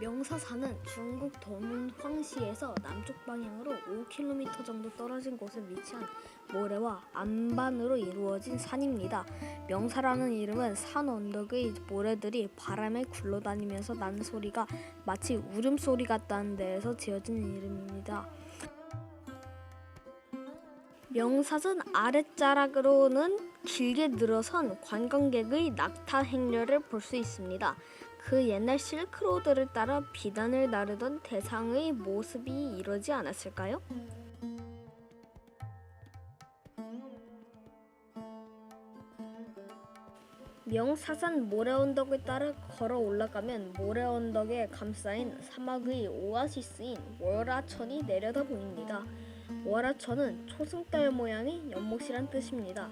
명사산은 중국 도문황시에서 남쪽 방향으로 5km 정도 떨어진 곳에 위치한 모래와 안반으로 이루어진 산입니다. 명사라는 이름은 산 언덕의 모래들이 바람에 굴러다니면서 나는 소리가 마치 울음소리 같다는 데에서 지어진 이름입니다. 명사선 아랫자락으로는 길게 늘어선 관광객의 낙타 행렬을 볼 수 있습니다. 그 옛날 실크로드를 따라 비단을 나르던 대상의 모습이 이러지 않았을까요? 명사산 모래 언덕을 따라 걸어 올라가면 모래 언덕에 감싸인 사막의 오아시스인 월화천이 내려다 보입니다. 월화천은 초승달 모양의 연못이란 뜻입니다.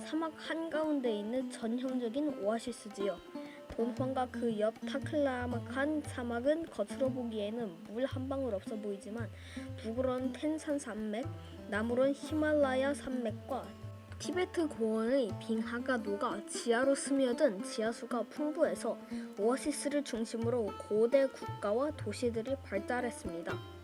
사막 한가운데 있는 전형적인 오아시스지요. 돈황과 그 옆 타클라막한 사막은 겉으로 보기에는 물 한 방울 없어 보이지만 북으론 텐산 산맥, 남으론 히말라야 산맥과 티베트 고원의 빙하가 녹아 지하로 스며든 지하수가 풍부해서 오아시스를 중심으로 고대 국가와 도시들이 발달했습니다.